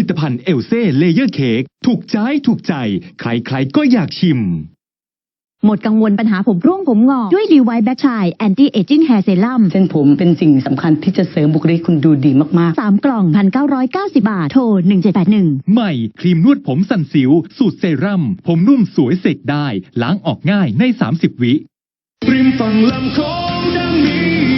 ลิตภัณฑ์เอลเซ่เลเยอร์เค้กถูกใจถูกใจ ใครๆก็อยากชิม หมดกังวลปัญหาผมร่วงผมงอกด้วยดีไวท์แบคชายแอนตี้เอจิ้งแฮร์เซรั่มเส้นผมเป็นสิ่งสำคัญที่จะเสริมบุคลิกคุณดูดีมาก สามกล่องพันเก้าร้อยเก้าสิบาท โทรหนึ่งเจ็ดแปดหนึ่ง ใหม่ ครีมนวดผมสันสิว สูตรเซรั่ม ผมนุ่มสวยเสกได้ ล้างออกง่ายใน 30 วิ ริมฝั่งลำโค้งดังมีมนต์สะกดไว้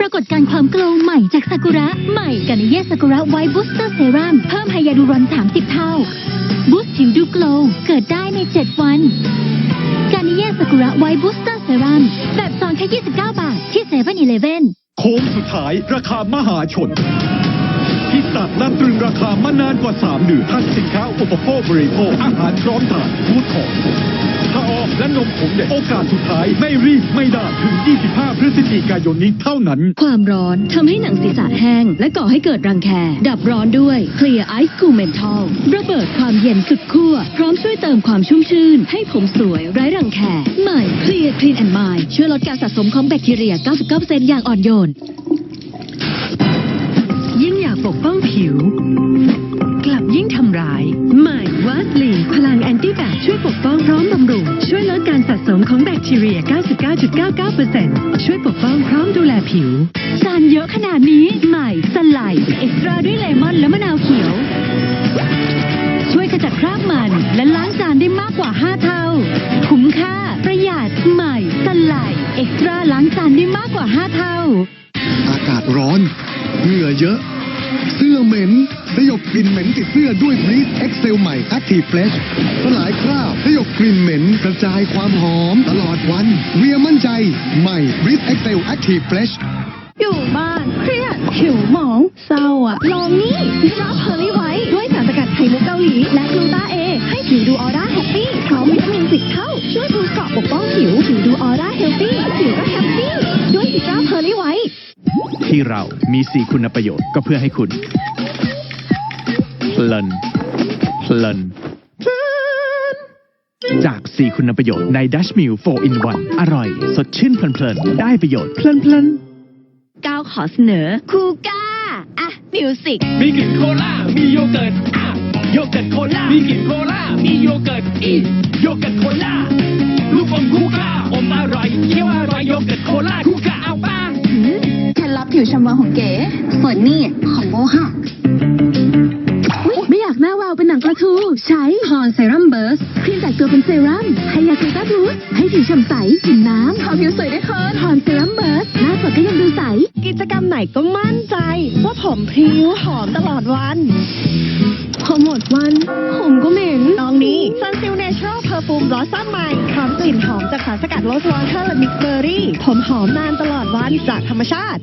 ปรากฏการความโกลว์ใหม่จากซากุระใหม่กันเยซากุระไวท์บูสเตอร์เซรั่มเพิ่มไฮยาลูรอน 30 เท่า บูสต์ผิวดูโกลว์เกิดได้ใน 7 วัน การเยซากุระไวท์บูสเตอร์เซรั่มแบบซองแค่ 29 บาท ที่เซเว่นอีเลเว่นโค้งสุดท้ายราคามหาชนพิศาจและตรึงราคามานานกว่า 3 เดือนทั้งสินค้าอุปโภคบริโภคอาหารพร้อมทานฟูดของ และนมผงเด็กโอกาสสุดท้ายไม่รีบไม่ได้ถึง 25 พฤศจิกายนนี้เท่านั้น ความร้อนทำให้หนังศีรษะแห้ง และก่อให้เกิดรังแค ดับร้อนด้วย Clear Ice Cool Menthol ระเบิดความเย็นสุดขั้วพร้อมช่วยเติมความชุ่มชื่น ให้ผมสวยไร้รังแคใหม่ Clear Clean and Mind ช่วยลดการสะสมของแบคทีเรีย 99%อย่างอ่อนโยนยิ่งอยากปกป้องผิว กลับยิ่งทำร้ายใหม่วาสลีนพลังแอนตี้แบคช่วยปกป้องพร้อมบำรุง คทีเรีย 99.99%ช่วยปกป้องพร้อมดูแลผิวสารเยอะขนาดนี้ใหม่สไลด์เอ็กซ์ตร้าด้วยเลมอนและมะนาวเขียว ช่วยขจัดคราบมันและล้างจานได้มากกว่า 5 เท่า คุ้มค่า ประหยัดใหม่สไลด์เอ็กซ์ตร้าล้างจานได้มากกว่า 5 เท่า อากาศร้อน เหงื่อเยอะ เสื้อเหม็นสยบกลิ่นเหม็นติดเสื้อด้วยพรีสเอ็กเซลใหม่ Active Fresh สลายคราบสยบกลิ่นเหม็นกระจายความหอมตลอดวัน เวียมั่นใจใหม่พรีสเอ็กเซล Active Fresh อยู่บ้านเครียดผิวหมองเศร้าอะลองนี่รับเพอร์ลี่ไว้ด้วยสารสกัดไข่มุกเกาหลีและกลู ที่เรามีสี่คุณประโยชน์ก็เพื่อให้คุณเพลินเพลินจากสี่คุณประโยชน์ในดัชมิล4 in 1 อร่อย สดชื่นเพลินๆ ได้ประโยชน์เพลินๆก้าวขอเสนอ คูก้า อะ มิวสิก มีกลิ่นโคลา มีโยเกิร์ต อะ โยเกิร์ตโคลา มีกลิ่นโคลา มีโยเกิร์ต อี โยเกิร์ตโคลา ลูกอมคูก้า อมอร่อยเคี้ยวอร่อยโยเกิร์ตโคลาำวาของเก๋ส่วนนี่ของโมค่ะ ไม่อยากหน้าวาวเป็นหนังกระทู ใช้ฮอนเซรั่มเบิร์สครีมแต่งตัวเป็นเซรั่มไฮยากูต้าบูสให้ผิวฉ่ำใสถึงน้ำขอผิวสวยได้คนฮอนเซรั่มเบิร์สหน้าสดก็ยังดูใส กิจกรรมไหนก็มั่นใจ ว่าผมพริ้วหอมตลอดวันพอหมดวัน ผมก็เหม็นลองนี้ซันซิลเนเชอรัลเพอร์ฟูมบลอสซัมใหม่พร้อมกลิ่นหอมจากสารสกัดโรสวอเตอร์และมิกซ์เบอร์รี่ ผมหอมนานตลอดวันจากธรรมชาติ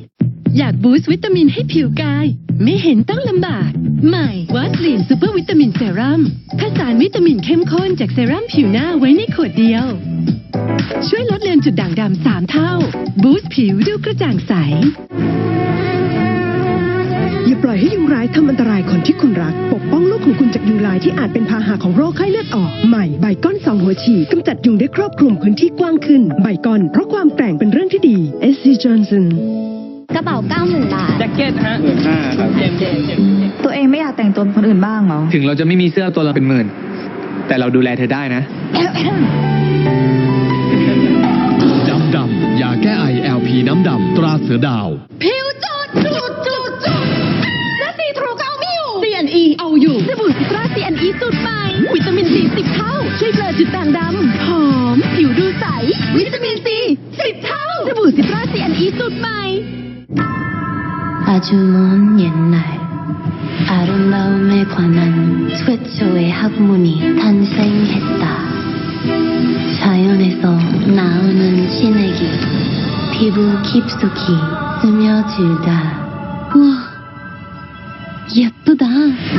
อยากบูสต์วิตามินให้ผิวกาย ไม่เห็นต้องลำบาก ใหม่วาสลีนซูเปอร์วิตามินเซรั่มผสานวิตามินเข้มข้นจากเซรั่มผิวหน้าไว้ในขวดเดียว ช่วยลดเลือนจุดด่างดำสามเท่า บูสต์ผิวดูกระจ่างใส อย่าปล่อยให้ยุงร้ายทำอันตรายคนที่คุณรัก ปกป้องลูกของคุณจากยุงลายที่อาจเป็นพาหะของโรคไข้เลือดออก ใหม่ใบก้อนสองหัวฉีดกำจัดยุงได้ครอบคลุมพื้นที่กว้างขึ้น ใบก้อนเพราะความแกร่งเป็นเรื่องที่ดี SC Johnson กระเป๋า90,000บาท แจ็คเก็ตฮะหมื่นห้าครับเจ็บเจ็บเจ็บตัวเองไม่อยากแต่งตัวเป็นคนอื่นบ้างเหรอ ถึงเราจะไม่มีเสื้อตัวเราเป็นหมื่น แต่เราดูแลเธอได้นะ ดำดำยาแก้ไอ LP น้ำดำ ตราเสือดาว ผิวจุดจุดจุดจุดและสีทรูก็เอาไม่อยู่ CNE เอาอยู่สบู่ซิตรา CNE สูตรใหม่วิตามินซี10เท่า ช่วยเบลอจุดด่างดำหอม ผิวดูใส วิตามินซี10เท่าสบู่ซิตรา CNE สูตรใหม่ 아주 먼 옛날 아름다움에 관한 최초의 학문이 탄생했다. 자연에서 나오는 신에게 피부 깊숙이 스며들다. 우와, 예쁘다.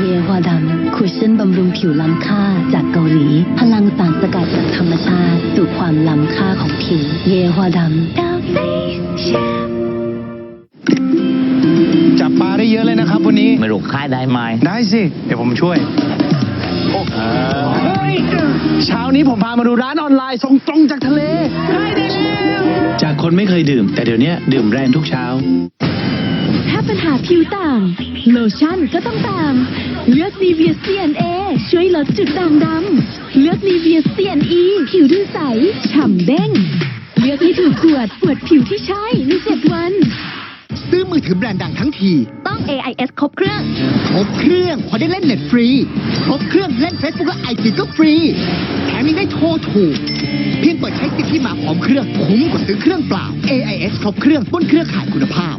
เยฮวดำคุชชั่นบำรุงผิวล้ำค่าจากเกาหลี พลังสารสกัดจากธรรมชาติ สู่ความล้ำค่าของผิว เยฮวดำ ได้เยอะเลยนะครับวันนี้ ไม่รู้ค่ายได้ไหมได้สิ เดี๋ยวผมช่วยเช้านี้ผมพามาดูร้านออนไลน์ส่งตรงจากทะเล จากคนไม่เคยดื่ม แต่เดี๋ยวนี้ดื่มแรงทุกเช้า ถ้าปัญหาผิวต่าง โลชั่นก็ต้องต่างเลือก Nivea CNA ช่วยลดจุดด่างดำ เลือก Nivea CNE ผิวดูใส ฉ่ำเด้ง เลือกให้ถูกขวดขวดผิวที่ใช่ในเจ็ดวัน ซื้อมือถือแบรนด์ดังทั้งทีต้อง AIS ครบเครื่อง ครบเครื่องพอได้เล่นเน็ตฟรี ครบเครื่องเล่นเฟซบุ๊กและไอจีก็ฟรี แถมยังได้โทรถูก เพียงเปิดใช้สิทธิ์ที่มาพร้อมเครื่องคุ้มกว่าซื้อเครื่องเปล่า AIS ครบเครื่องบนเครือข่ายคุณภาพ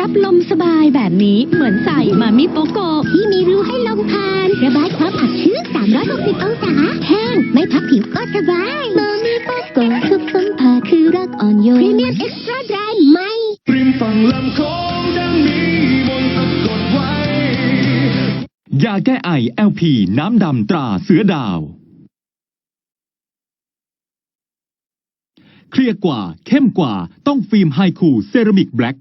รับลมสบายแบบนี้เหมือนใส่มามิโปโกที่มีรูให้ลมผ่านระบายความอับชื้น360 องศาแห้งไม่พับผิวก็สบายมามีปโกทุกสัมผัสคือรักอ่อนโยนพรีเมียมเอ็กซ์ตร้าแบรนด์ใหม่ริมฝั่งลำโค้ง ยาแก้ไอ LP น้ำดำตราเสือดาว เคลียร์กว่า เข้มกว่า ต้องฟิล์มไฮคูเซรามิกแบล็ก